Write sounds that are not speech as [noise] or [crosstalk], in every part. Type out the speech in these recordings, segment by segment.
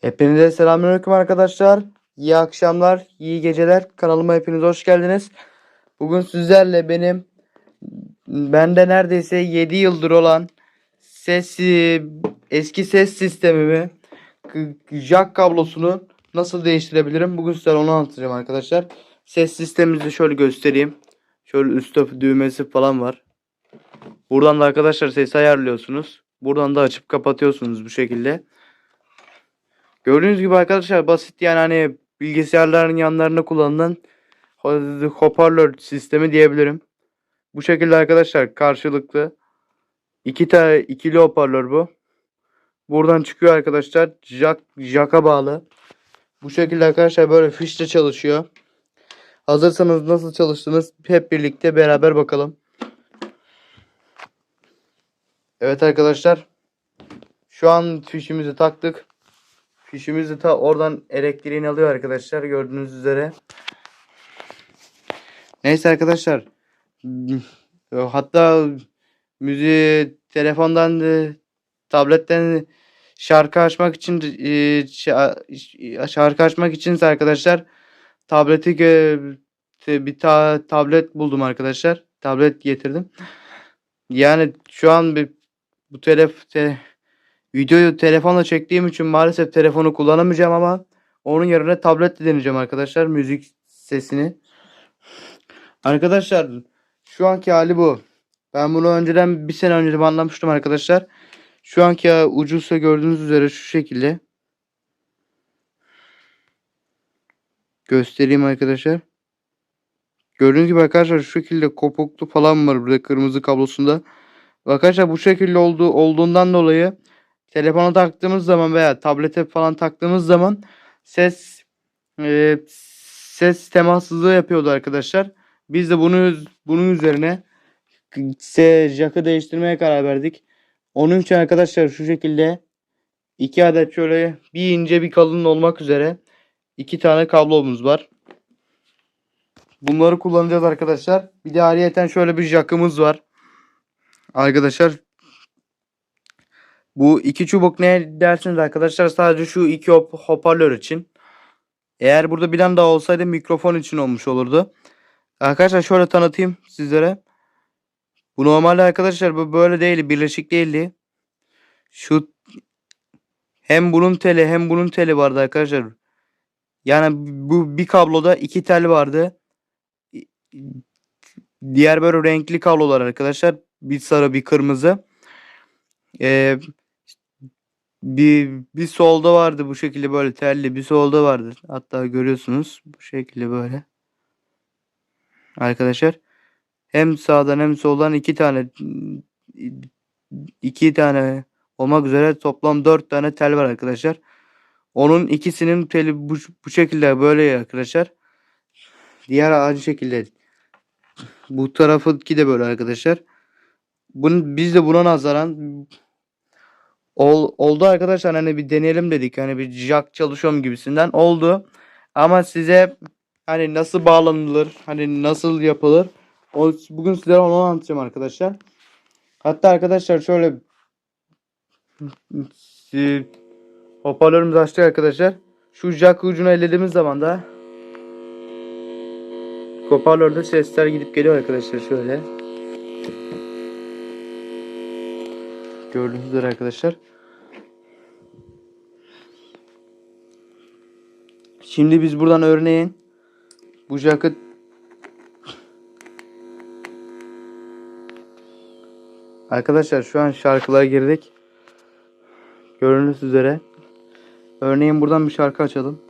Hepinize selamünaleyküm arkadaşlar. İyi akşamlar, iyi geceler. Kanalıma hepiniz hoş geldiniz. Bugün sizlerle benim bende neredeyse 7 yıldır olan ses eski ses sistemimi jack kablosunu nasıl değiştirebilirim? Bugün size onu anlatacağım arkadaşlar. Ses sistemimizi şöyle göstereyim. Şöyle üstte düğmesi falan var. Buradan da arkadaşlar sesi ayarlıyorsunuz. Buradan da açıp kapatıyorsunuz bu şekilde. Gördüğünüz gibi arkadaşlar basit yani hani bilgisayarların yanlarında kullanılan ho- hoparlör sistemi diyebilirim. Bu şekilde arkadaşlar karşılıklı iki tane ikili hoparlör bu. Buradan çıkıyor arkadaşlar. Jack jack'a bağlı. Bu şekilde arkadaşlar böyle fişle çalışıyor. Hazırsanız nasıl çalıştınız hep birlikte beraber bakalım. Evet arkadaşlar. Şu an fişimizi taktık. Fişimizi ta oradan elektriğini alıyor arkadaşlar gördüğünüz üzere. Neyse arkadaşlar. Hatta müziği telefondan e, tabletten şarkı açmak için e, şa- şarkı açmak için arkadaşlar tableti bir ta- tablet buldum arkadaşlar. Tablet getirdim. Yani şu an bir bu telef te- videoyu telefonla çektiğim için maalesef telefonu kullanamayacağım ama onun yerine tabletle deneyeceğim arkadaşlar müzik sesini. Arkadaşlar şu anki hali bu. Ben bunu önceden bir sene önce anlamıştım arkadaşlar. Şu anki ucuzsa gördüğünüz üzere şu şekilde. Göstereyim arkadaşlar. Gördüğünüz gibi arkadaşlar şu şekilde kopuklu falan var burada kırmızı kablosunda. Arkadaşlar bu şekilde olduğu olduğundan dolayı telefona taktığımız zaman veya tablete falan taktığımız zaman ses e, ses temassızlığı yapıyordu arkadaşlar. Biz de bunu bunun üzerine jack'ı değiştirmeye karar verdik. Onun için arkadaşlar şu şekilde iki adet şöyle bir ince bir kalın olmak üzere iki tane kablomuz var. Bunları kullanacağız arkadaşlar. Bir de ayrıyeten şöyle bir jack'ımız var. Arkadaşlar bu iki çubuk ne dersiniz arkadaşlar? Sadece şu iki hop hoparlör için. Eğer burada bir tane daha olsaydı mikrofon için olmuş olurdu. Arkadaşlar şöyle tanıtayım sizlere. Bu normalde arkadaşlar bu böyle değil. Birleşik değildi. Şu hem bunun teli hem bunun teli vardı arkadaşlar. Yani bu bir kabloda iki tel vardı. Diğer böyle renkli kablolar arkadaşlar. Bir sarı bir kırmızı. Ee, bir, bir solda vardı bu şekilde böyle telli bir solda vardı. Hatta görüyorsunuz bu şekilde böyle. Arkadaşlar. Hem sağdan hem soldan iki tane iki tane olmak üzere toplam dört tane tel var arkadaşlar. Onun ikisinin teli bu, bu şekilde böyle arkadaşlar. Diğer aynı şekilde. Bu tarafınki de böyle arkadaşlar. Bunu, biz de buna nazaran ol, oldu arkadaşlar hani bir deneyelim dedik. Hani bir jack çalışıyorum gibisinden oldu. Ama size hani nasıl bağlanılır, hani nasıl yapılır o, bugün sizlere onu anlatacağım arkadaşlar. Hatta arkadaşlar şöyle hoparlörümüzü açtık arkadaşlar. Şu jack ucunu ellediğimiz zaman da hoparlörde sesler gidip geliyor arkadaşlar şöyle. Gördüğünüz üzere arkadaşlar. Şimdi biz buradan örneğin bu jack'ı Arkadaşlar şu an şarkılara girdik. Gördüğünüz üzere. Örneğin buradan bir şarkı açalım.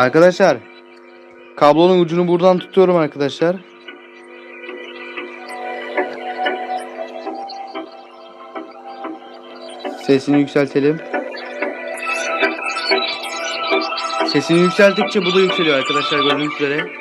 Arkadaşlar kablonun ucunu buradan tutuyorum arkadaşlar. Sesini yükseltelim. Sesini yükselttikçe bu da yükseliyor arkadaşlar gördüğünüz üzere.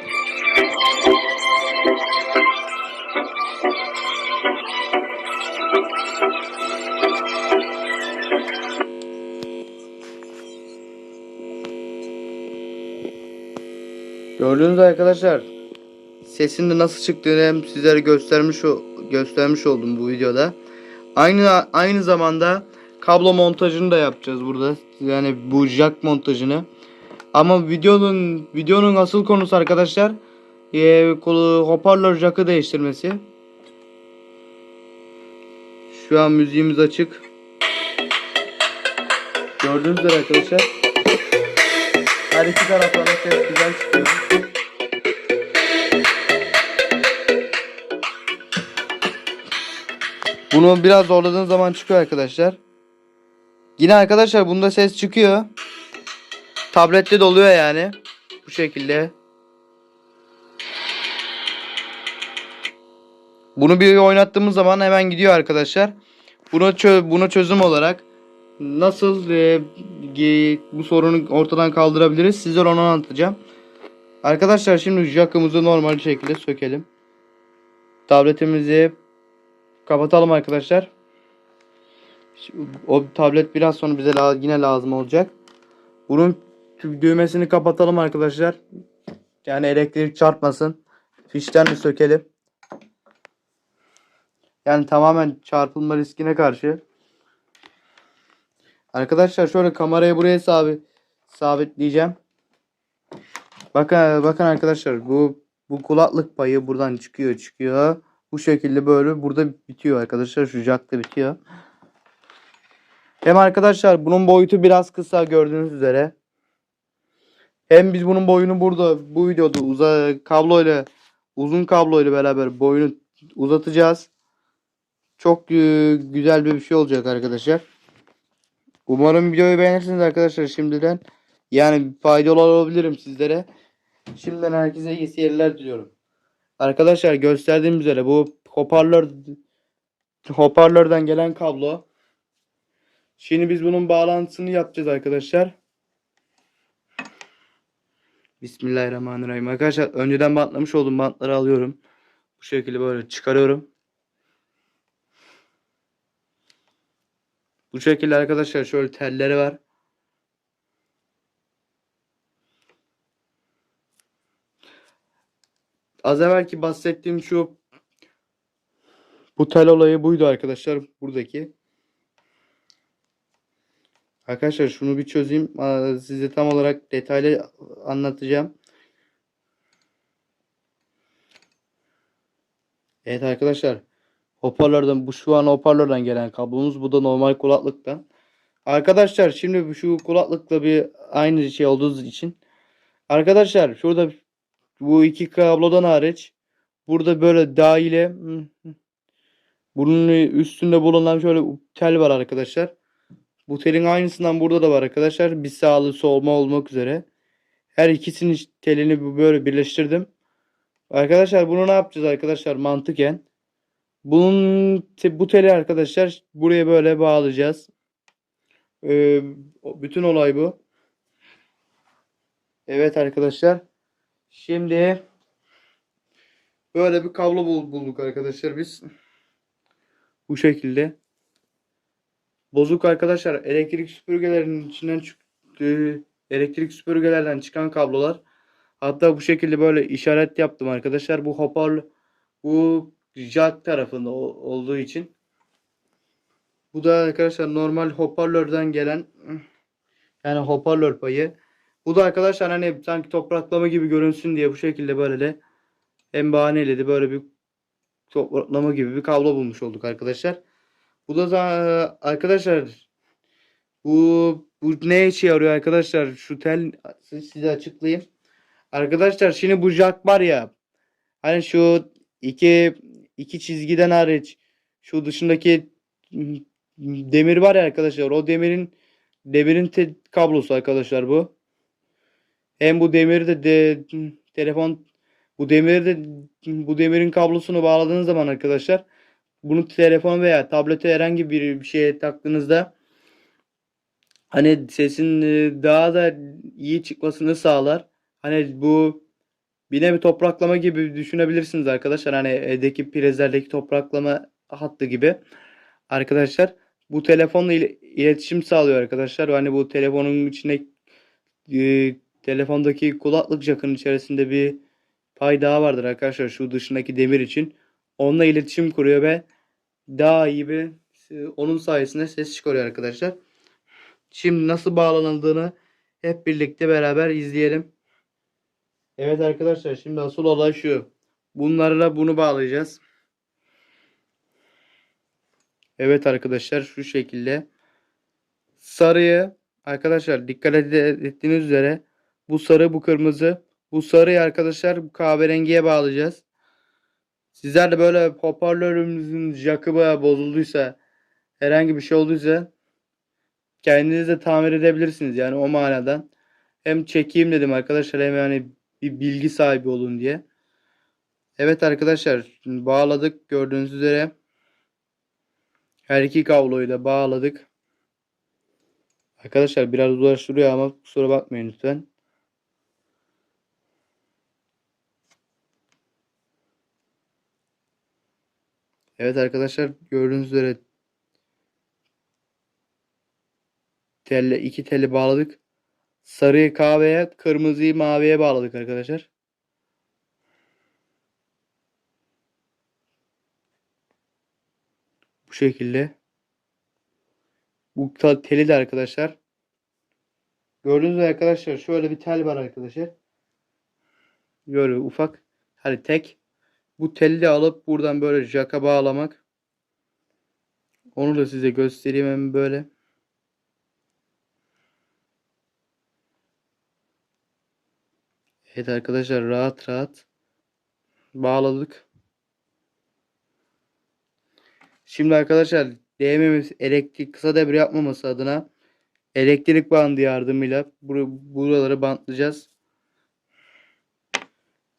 Gördüğünüz arkadaşlar sesin de nasıl çıktığını hem sizlere göstermiş göstermiş oldum bu videoda. Aynı aynı zamanda kablo montajını da yapacağız burada. Yani bu jack montajını. Ama videonun videonun asıl konusu arkadaşlar e, kolu hoparlör jack'ı değiştirmesi. Şu an müziğimiz açık. Gördüğünüz üzere arkadaşlar. Her iki taraftan da ses güzel çıkıyor. Bunu biraz zorladığın zaman çıkıyor arkadaşlar. Yine arkadaşlar bunda ses çıkıyor. Tablette de oluyor yani. Bu şekilde. Bunu bir oynattığımız zaman hemen gidiyor arkadaşlar. Bunu çö bunu çözüm olarak nasıl e, bu sorunu ortadan kaldırabiliriz sizlere onu anlatacağım. Arkadaşlar şimdi jackımızı normal şekilde sökelim. Tabletimizi kapatalım arkadaşlar. O tablet biraz sonra bize yine lazım olacak. Bunun düğmesini kapatalım arkadaşlar. Yani elektrik çarpmasın. Fişten de sökelim. Yani tamamen çarpılma riskine karşı. Arkadaşlar şöyle kamerayı buraya sabit sabitleyeceğim. Bakın bakın arkadaşlar bu bu kulaklık payı buradan çıkıyor çıkıyor. Bu şekilde böyle burada bitiyor arkadaşlar. Şu jackta bitiyor. Hem arkadaşlar bunun boyutu biraz kısa gördüğünüz üzere. Hem biz bunun boyunu burada bu videoda uza kabloyla uzun kabloyla beraber boyunu uzatacağız. Çok güzel bir şey olacak arkadaşlar. Umarım videoyu beğenirsiniz arkadaşlar şimdiden. Yani faydalı olabilirim sizlere. Şimdiden herkese iyi seyirler diliyorum. Arkadaşlar gösterdiğim üzere bu hoparlör hoparlörden gelen kablo. Şimdi biz bunun bağlantısını yapacağız arkadaşlar. Bismillahirrahmanirrahim. Arkadaşlar önceden bantlamış olduğum bantları alıyorum. Bu şekilde böyle çıkarıyorum. Bu şekilde arkadaşlar şöyle telleri var. Az evvelki bahsettiğim şu bu tel olayı buydu arkadaşlar buradaki. Arkadaşlar şunu bir çözeyim. Size tam olarak detaylı anlatacağım. Evet arkadaşlar. Hoparlörden bu şu an hoparlörden gelen kablomuz. Bu da normal kulaklıktan. Arkadaşlar şimdi şu kulaklıkla bir aynı şey olduğu için. Arkadaşlar şurada bu iki kablodan hariç burada böyle dahile bunun üstünde bulunan şöyle tel var arkadaşlar. Bu telin aynısından burada da var arkadaşlar. Bir sağlı solma olmak üzere. Her ikisinin telini böyle birleştirdim. Arkadaşlar bunu ne yapacağız arkadaşlar mantıken? Bunun bu teli arkadaşlar buraya böyle bağlayacağız. Ee, bütün olay bu. Evet arkadaşlar. Şimdi böyle bir kablo bul- bulduk arkadaşlar biz. Bu şekilde. Bozuk arkadaşlar elektrik süpürgelerinin içinden çıktı. Elektrik süpürgelerden çıkan kablolar. Hatta bu şekilde böyle işaret yaptım arkadaşlar. Bu hoparlör bu jack tarafında olduğu için. Bu da arkadaşlar normal hoparlörden gelen yani hoparlör payı. Bu da arkadaşlar hani sanki topraklama gibi görünsün diye bu şekilde böyle de hem bahaneledi böyle bir topraklama gibi bir kablo bulmuş olduk arkadaşlar. Bu da za- arkadaşlar bu bu ne işe yarıyor arkadaşlar? Şu tel size açıklayayım. Arkadaşlar şimdi bu jack var ya hani şu iki iki çizgiden hariç şu dışındaki demir var ya arkadaşlar o demirin demirin te- kablosu arkadaşlar bu. Hem bu demiri de, de telefon bu demiri de bu demirin kablosunu bağladığınız zaman arkadaşlar bunu telefon veya tablete herhangi bir bir şeye taktığınızda hani sesin e, daha da iyi çıkmasını sağlar. Hani bu bir nevi topraklama gibi düşünebilirsiniz arkadaşlar. Hani evdeki prizlerdeki topraklama hattı gibi. Arkadaşlar bu telefonla ile- iletişim sağlıyor arkadaşlar. Hani bu telefonun içine e, telefondaki kulaklık jackının içerisinde bir pay daha vardır arkadaşlar şu dışındaki demir için. Onunla iletişim kuruyor ve daha iyi bir e, onun sayesinde ses çıkarıyor arkadaşlar. Şimdi nasıl bağlanıldığını hep birlikte beraber izleyelim. Evet arkadaşlar şimdi asıl olay şu. Bunlarla bunu bağlayacağız. Evet arkadaşlar şu şekilde. Sarıyı arkadaşlar dikkat ettiğiniz üzere bu sarı bu kırmızı. Bu sarıyı arkadaşlar bu kahverengiye bağlayacağız. Sizler de böyle hoparlörümüzün jackı bayağı bozulduysa herhangi bir şey olduysa kendiniz de tamir edebilirsiniz yani o manadan. Hem çekeyim dedim arkadaşlar hem yani bir bilgi sahibi olun diye. Evet arkadaşlar bağladık gördüğünüz üzere. Her iki kabloyu da bağladık. Arkadaşlar biraz uğraştırıyor ama kusura bakmayın lütfen. Evet arkadaşlar gördüğünüz üzere telle iki teli bağladık. Sarıyı kahveye, kırmızıyı maviye bağladık arkadaşlar. Bu şekilde. Bu teli de arkadaşlar. Gördüğünüz üzere arkadaşlar şöyle bir tel var arkadaşlar. Böyle ufak. Hani tek. Bu teli de alıp buradan böyle jaka bağlamak. Onu da size göstereyim hemen böyle. Evet arkadaşlar rahat rahat bağladık. Şimdi arkadaşlar değmemiz elektrik kısa devre yapmaması adına elektrik bandı yardımıyla bur buraları bantlayacağız.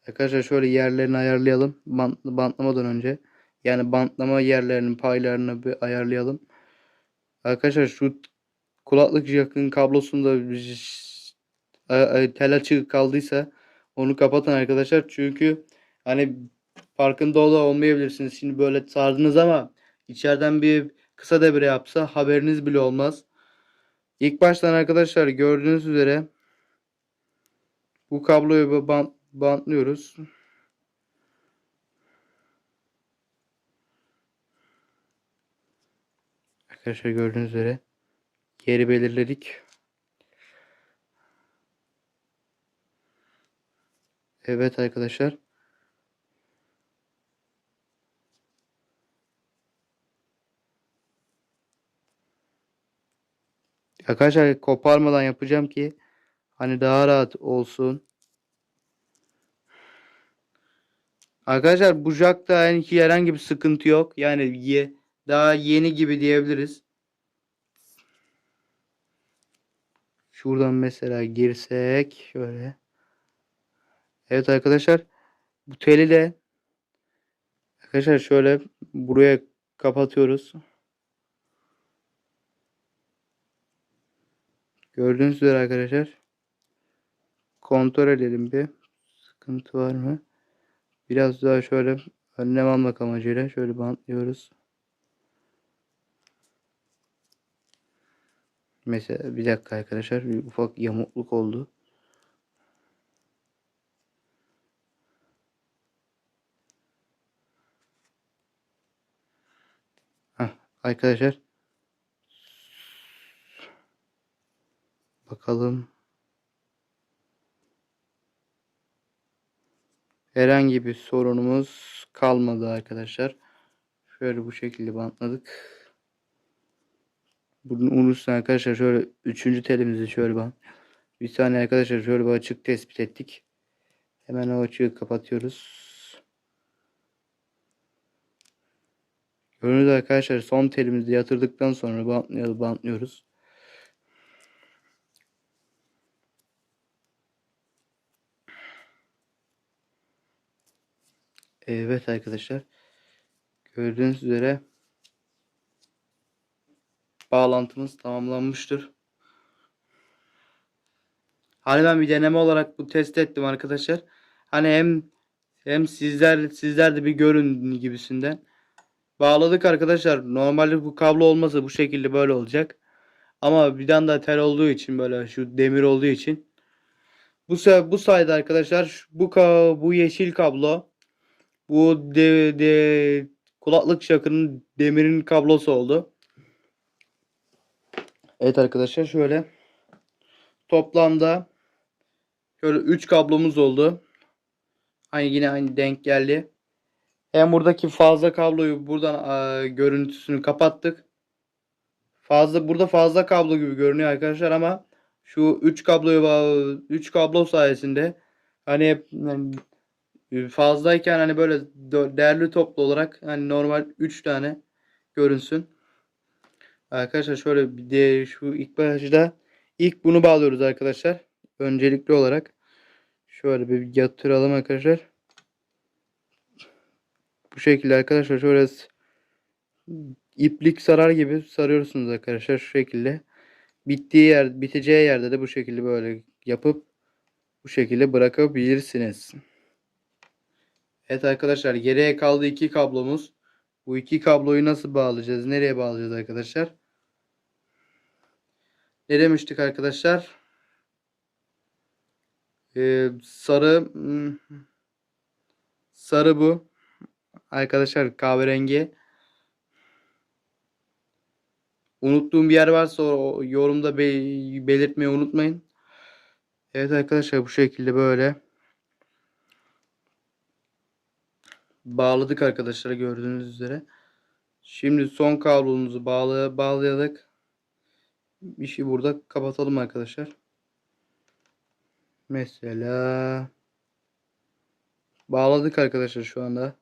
Arkadaşlar şöyle yerlerini ayarlayalım. Bant bantlamadan önce. Yani bantlama yerlerinin paylarını bir ayarlayalım. Arkadaşlar şu kulaklık jackın kablosunda tel açık kaldıysa onu kapatın arkadaşlar. Çünkü hani farkında da olmayabilirsiniz. Şimdi böyle sardınız ama içeriden bir kısa devre yapsa haberiniz bile olmaz. İlk baştan arkadaşlar gördüğünüz üzere bu kabloyu bant, bantlıyoruz. Arkadaşlar gördüğünüz üzere yeri belirledik. Evet arkadaşlar. Arkadaşlar koparmadan yapacağım ki hani daha rahat olsun. Arkadaşlar bu jackta yani herhangi bir sıkıntı yok. Yani ye, daha yeni gibi diyebiliriz. Şuradan mesela girsek şöyle. Evet arkadaşlar bu teli de arkadaşlar şöyle buraya kapatıyoruz. Gördüğünüz üzere arkadaşlar kontrol edelim bir sıkıntı var mı? Biraz daha şöyle önlem almak amacıyla şöyle bantlıyoruz. Mesela bir dakika arkadaşlar bir ufak yamukluk oldu. Arkadaşlar bakalım herhangi bir sorunumuz kalmadı arkadaşlar. Şöyle bu şekilde bantladık. Bunu unutsun arkadaşlar şöyle üçüncü telimizi şöyle bant. Bir saniye arkadaşlar şöyle bir açık tespit ettik. Hemen o açığı kapatıyoruz. Gördüğünüz arkadaşlar son telimizi yatırdıktan sonra bantlıyoruz. bantlıyoruz. Evet arkadaşlar. Gördüğünüz üzere bağlantımız tamamlanmıştır. Hani ben bir deneme olarak bu test ettim arkadaşlar. Hani hem hem sizler sizler de bir görün gibisinden. Bağladık arkadaşlar. Normalde bu kablo olmasa bu şekilde böyle olacak. Ama bir da tel olduğu için böyle şu demir olduğu için bu bu sayede arkadaşlar bu bu yeşil kablo bu de, de kulaklık şakının demirin kablosu oldu. Evet arkadaşlar şöyle toplamda şöyle 3 kablomuz oldu. Aynı yine aynı denk geldi. Hem buradaki fazla kabloyu buradan aa, görüntüsünü kapattık. Fazla burada fazla kablo gibi görünüyor arkadaşlar ama şu 3 kabloyu bağ 3 kablo sayesinde hani hep yani fazlayken hani böyle değerli toplu olarak hani normal 3 tane görünsün. Arkadaşlar şöyle bir de şu ilk başta ilk bunu bağlıyoruz arkadaşlar. Öncelikli olarak şöyle bir yatıralım arkadaşlar. Bu şekilde arkadaşlar şöyle iplik sarar gibi sarıyorsunuz arkadaşlar şu şekilde. Bittiği yer, biteceği yerde de bu şekilde böyle yapıp bu şekilde bırakabilirsiniz. Evet arkadaşlar geriye kaldı iki kablomuz. Bu iki kabloyu nasıl bağlayacağız? Nereye bağlayacağız arkadaşlar? Ne demiştik arkadaşlar? Ee, sarı hmm, sarı bu. Arkadaşlar kahverengi. Unuttuğum bir yer varsa o yorumda be- belirtmeyi unutmayın. Evet arkadaşlar bu şekilde böyle bağladık arkadaşlar gördüğünüz üzere. Şimdi son kablomuzu bağlı bağlayadık. İşi burada kapatalım arkadaşlar. Mesela bağladık arkadaşlar şu anda.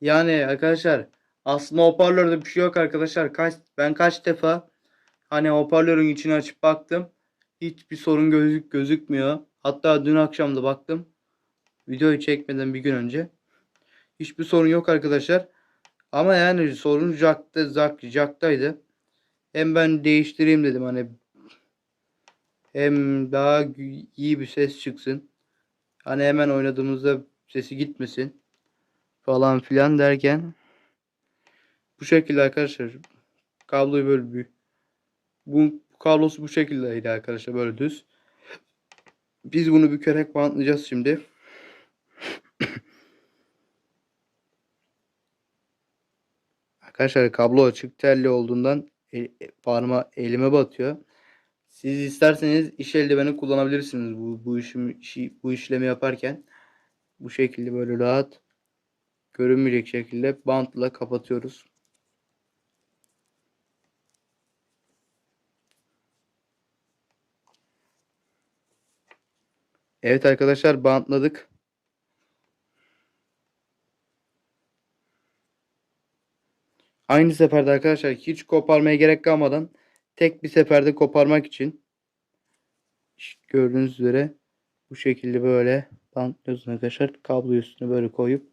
Yani arkadaşlar aslında hoparlörde bir şey yok arkadaşlar. Kaç ben kaç defa hani hoparlörün içini açıp baktım. Hiçbir sorun gözük gözükmüyor. Hatta dün akşam da baktım. Videoyu çekmeden bir gün önce. Hiçbir sorun yok arkadaşlar. Ama yani sorun jack'ta jack, jack'taydı. Hem ben değiştireyim dedim hani hem daha iyi bir ses çıksın. Hani hemen oynadığımızda sesi gitmesin falan filan derken bu şekilde arkadaşlar kabloyu böyle bir bu, kablosu bu şekildeydi arkadaşlar böyle düz. Biz bunu bükerek bantlayacağız şimdi. [clears throat] Arkadaşlar kablo açık telli olduğundan el, parma elime batıyor. Siz isterseniz iş eldiveni kullanabilirsiniz bu bu işimi işi, bu işlemi yaparken. Bu şekilde böyle rahat görünmeyecek şekilde bantla kapatıyoruz. Evet arkadaşlar bantladık. Aynı seferde arkadaşlar hiç koparmaya gerek kalmadan tek bir seferde koparmak için gördüğünüz üzere bu şekilde böyle bantlıyorsunuz arkadaşlar. Kablo üstüne böyle koyup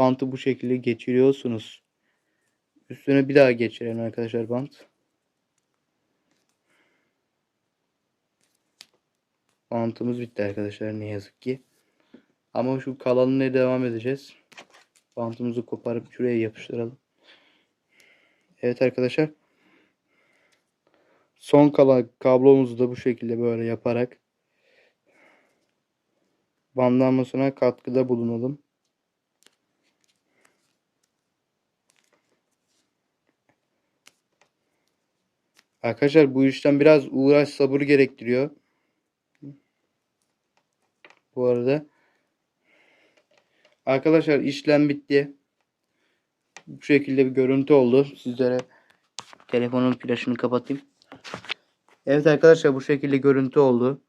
bantı bu şekilde geçiriyorsunuz. Üstüne bir daha geçirelim arkadaşlar bant. Bantımız bitti arkadaşlar ne yazık ki. Ama şu kalanına devam edeceğiz. Bantımızı koparıp şuraya yapıştıralım. Evet arkadaşlar. Son kalan kablomuzu da bu şekilde böyle yaparak bandlanmasına katkıda bulunalım. Arkadaşlar bu işlem biraz uğraş sabır gerektiriyor. Bu arada arkadaşlar işlem bitti. Bu şekilde bir görüntü oldu. Sizlere telefonun flaşını kapatayım. Evet arkadaşlar bu şekilde görüntü oldu.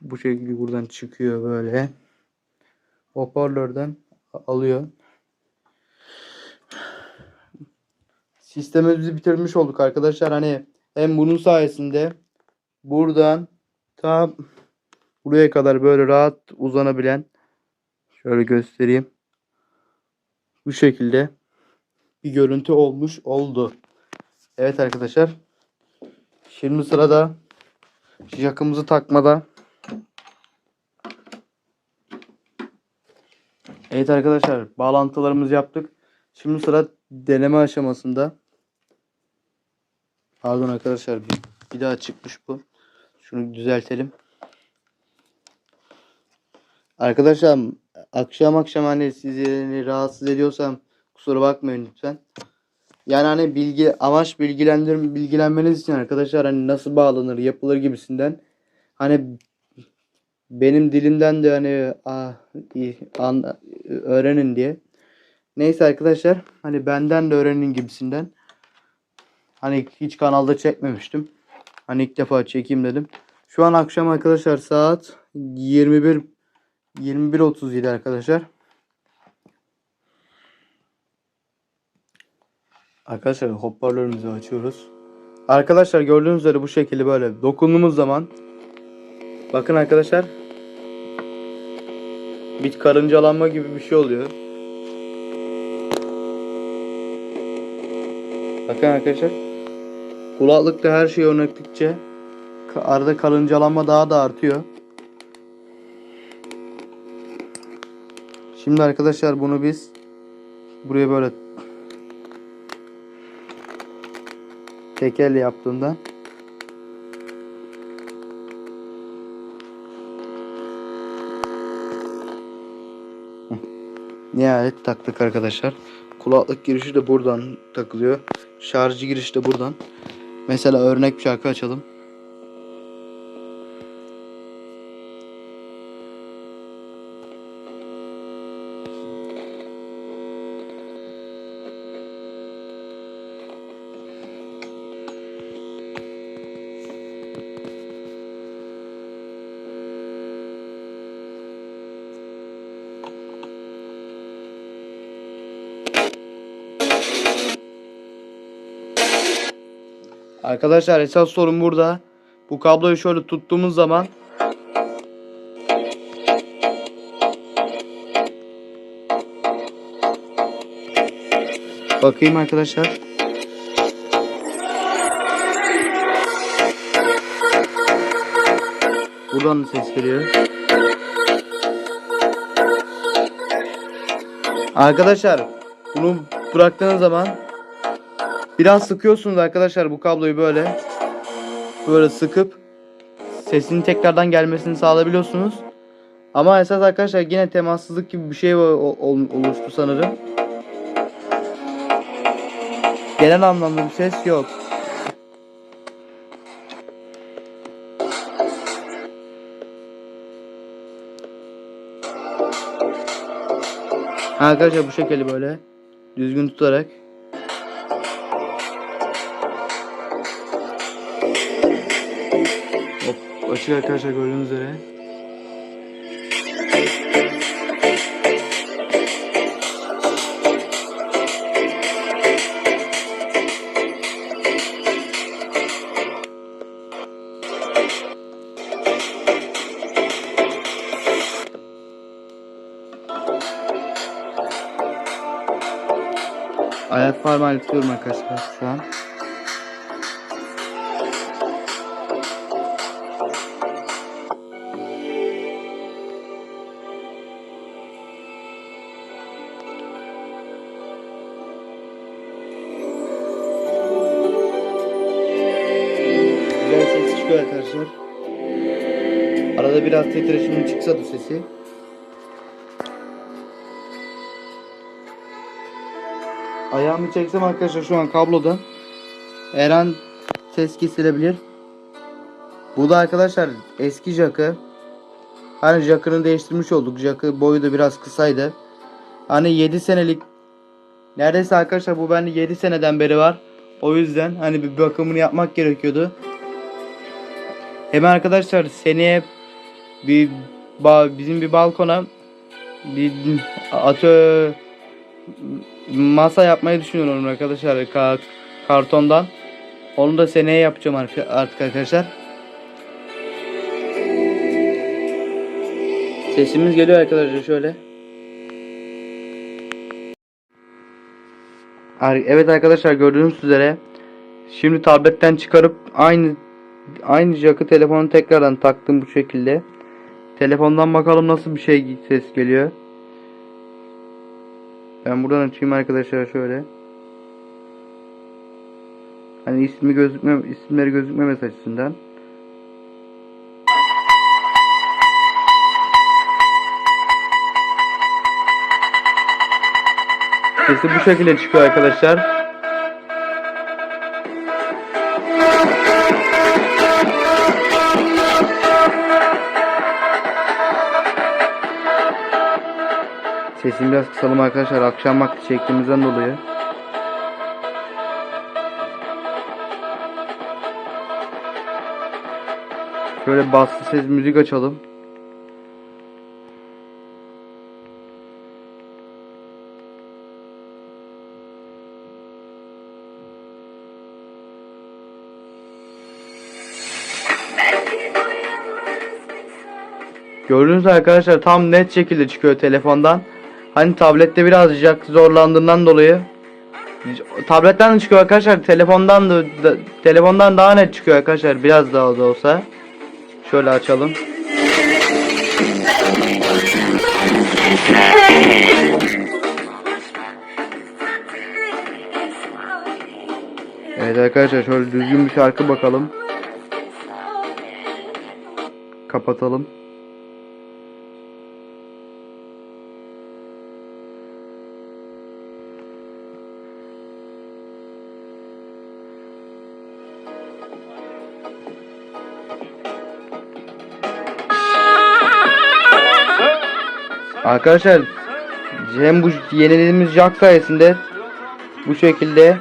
Bu şekilde buradan çıkıyor böyle. Hoparlörden alıyor. Sistemimizi bitirmiş olduk arkadaşlar. Hani hem bunun sayesinde buradan tam buraya kadar böyle rahat uzanabilen şöyle göstereyim. Bu şekilde bir görüntü olmuş oldu. Evet arkadaşlar. Şimdi sırada Jakımızı takmada. Evet arkadaşlar bağlantılarımızı yaptık. Şimdi sıra deneme aşamasında. Pardon arkadaşlar bir, bir daha çıkmış bu. Şunu düzeltelim. Arkadaşlar akşam akşam hani sizi rahatsız ediyorsam kusura bakmayın lütfen. Yani hani bilgi amaç bilgilendir bilgilenmeniz için arkadaşlar hani nasıl bağlanır yapılır gibisinden. Hani benim dilimden de hani ah, an, öğrenin diye. Neyse arkadaşlar hani benden de öğrenin gibisinden. Hani hiç kanalda çekmemiştim. Hani ilk defa çekeyim dedim. Şu an akşam arkadaşlar saat 21 21.37 arkadaşlar. Arkadaşlar hoparlörümüzü açıyoruz. Arkadaşlar gördüğünüz üzere bu şekilde böyle dokunduğumuz zaman bakın arkadaşlar bir karıncalanma gibi bir şey oluyor. Bakın arkadaşlar kulaklıkta her şey yönettikçe ka- arada karıncalanma daha da artıyor. Şimdi arkadaşlar bunu biz buraya böyle tek elle yaptığında. Nihayet taktık arkadaşlar. Kulaklık girişi de buradan takılıyor. Şarjı girişi de buradan. Mesela örnek bir şarkı açalım. Arkadaşlar esas sorun burada. Bu kabloyu şöyle tuttuğumuz zaman Bakayım arkadaşlar. Buradan da ses geliyor. Arkadaşlar bunu bıraktığınız zaman Biraz sıkıyorsunuz arkadaşlar bu kabloyu böyle. Böyle sıkıp sesinin tekrardan gelmesini sağlayabiliyorsunuz. Ama esas arkadaşlar yine temassızlık gibi bir şey ol- ol- oluştu sanırım. Genel anlamda bir ses yok. Arkadaşlar bu şekilde böyle düzgün tutarak açık arkadaşlar gördüğünüz üzere. Ayak parmağı tutuyorum arkadaşlar şu an. Arada biraz titreşim çıksa da sesi. Ayağımı çeksem arkadaşlar şu an kablodan her an ses kesilebilir. Bu da arkadaşlar eski jakı. Hani jakını değiştirmiş olduk. Jakı boyu da biraz kısaydı. Hani 7 senelik neredeyse arkadaşlar bu bende 7 seneden beri var. O yüzden hani bir bakımını yapmak gerekiyordu. Hemen arkadaşlar seneye bir ba- bizim bir balkona bir atö masa yapmayı düşünüyorum arkadaşlar Ka- kartondan. Onu da seneye yapacağım artık arkadaşlar. Sesimiz geliyor arkadaşlar şöyle. Evet arkadaşlar gördüğünüz üzere şimdi tabletten çıkarıp aynı Aynı jack'ı telefonu tekrardan taktım bu şekilde. Telefondan bakalım nasıl bir şey ses geliyor. Ben buradan açayım arkadaşlar şöyle. Hani ismi gözükme isimleri gözükmemesi açısından. Sesi bu şekilde çıkıyor arkadaşlar. Sesimi biraz kısalım arkadaşlar. Akşam vakti çektiğimizden dolayı. Şöyle baslı ses müzik açalım. Gördüğünüz arkadaşlar tam net şekilde çıkıyor telefondan. Hani tablette birazcık zorlandığından dolayı tabletten de çıkıyor arkadaşlar. Telefondan da, da- telefondan daha net çıkıyor arkadaşlar. Biraz daha da olsa. Şöyle açalım. Evet arkadaşlar şöyle düzgün bir şarkı bakalım. Kapatalım. Arkadaşlar hem bu yenilediğimiz jack sayesinde bu şekilde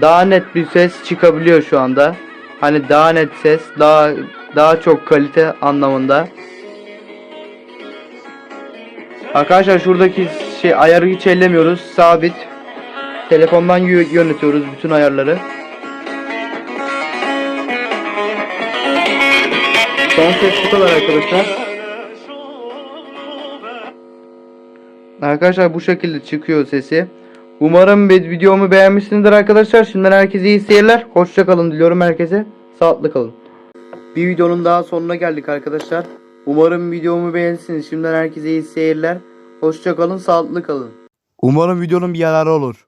daha net bir ses çıkabiliyor şu anda. Hani daha net ses, daha daha çok kalite anlamında. Arkadaşlar şuradaki şey ayarı hiç ellemiyoruz. Sabit. Telefondan yö- yönetiyoruz bütün ayarları. Son ses bu kadar arkadaşlar. Arkadaşlar bu şekilde çıkıyor sesi. Umarım videomu beğenmişsinizdir arkadaşlar. Şimdiden herkese iyi seyirler. Hoşçakalın diliyorum herkese. Sağlıklı kalın. Bir videonun daha sonuna geldik arkadaşlar. Umarım videomu beğenirsiniz. Şimdiden herkese iyi seyirler. Hoşçakalın, sağlıklı kalın. Umarım videonun bir yararı olur.